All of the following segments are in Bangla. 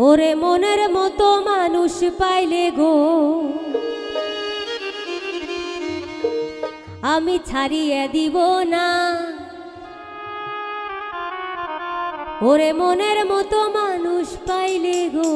ওরে মনের মতো মানুষ পাইলে গো। আমি ছাড়িয়ে দিব না। ওরে মনের মতো মানুষ পাইলে গো।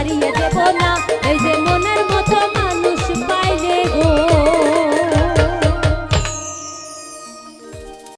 হারিয়ে দেব না। এই যে মনের মতো মানুষ